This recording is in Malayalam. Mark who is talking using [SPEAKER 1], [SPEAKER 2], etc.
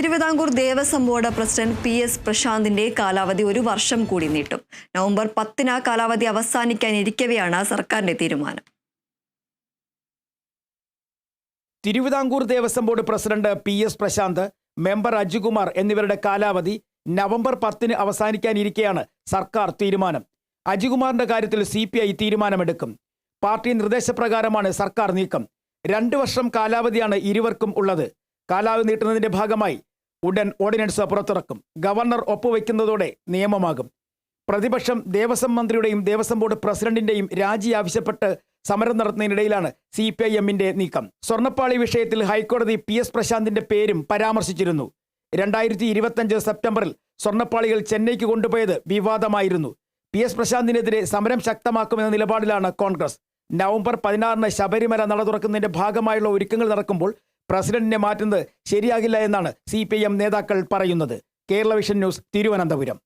[SPEAKER 1] Thiruvithamkoor Devaswom board president P S പ്രശാന്തിന്റെ കാലാവധി ഒരു വർഷം കൂടി നീട്ടും. നവംബർ പത്തിന് കാലാവധി അവസാനിക്കാനിരിക്കവെയാണ് സർക്കാരിന്റെ തീരുമാനം.
[SPEAKER 2] Thiruvithamkoor Devaswom board president P S Prasanth member Ajikumar എന്നിവരുടെ കാലാവധി നവംബർ പത്തിന് അവസാനിക്കാനിരിക്കെയാണ് സർക്കാർ തീരുമാനം. അജികുമാറിന്റെ കാര്യത്തിൽ സി പി ഐ തീരുമാനമെടുക്കും. പാർട്ടി നിർദ്ദേശപ്രകാരമാണ് സർക്കാർ നീക്കം. രണ്ടു വർഷം കാലാവധിയാണ് ഇരുവർക്കും ഉള്ളത്. കാലാവധി നീട്ടുന്നതിന്റെ ഭാഗമായി ഉടൻ ഓർഡിനൻസ് പുറത്തിറക്കും. ഗവർണർ ഒപ്പുവെക്കുന്നതോടെ നിയമമാകും. പ്രതിപക്ഷം ദേവസ്വം മന്ത്രിയുടെയും ദേവസ്വം ബോർഡ് പ്രസിഡന്റിന്റെയും രാജി ആവശ്യപ്പെട്ട് സമരം നടത്തുന്നതിനിടയിലാണ് സി പി ഐ എമ്മിന്റെ നീക്കം. സ്വർണപ്പാളി വിഷയത്തിൽ ഹൈക്കോടതി പി എസ് പ്രശാന്തിന്റെ പേരും പരാമർശിച്ചിരുന്നു. രണ്ടായിരത്തി ഇരുപത്തഞ്ച് സെപ്റ്റംബറിൽ സ്വർണപ്പാളികൾ ചെന്നൈക്ക് കൊണ്ടുപോയത് വിവാദമായിരുന്നു. പി എസ് പ്രശാന്തിനെതിരെ സമരം ശക്തമാക്കുമെന്ന നിലപാടിലാണ് കോൺഗ്രസ്. നവംബർ പതിനാറിന് ശബരിമല നട തുറക്കുന്നതിന്റെ ഭാഗമായുള്ള ഒരുക്കങ്ങൾ നടക്കുമ്പോൾ പ്രസിഡന്റിനെ മാറ്റുന്നത് ശരിയാകില്ല എന്നാണ് സി നേതാക്കൾ പറയുന്നത്. Kerala vision news Thiruvananthapuram.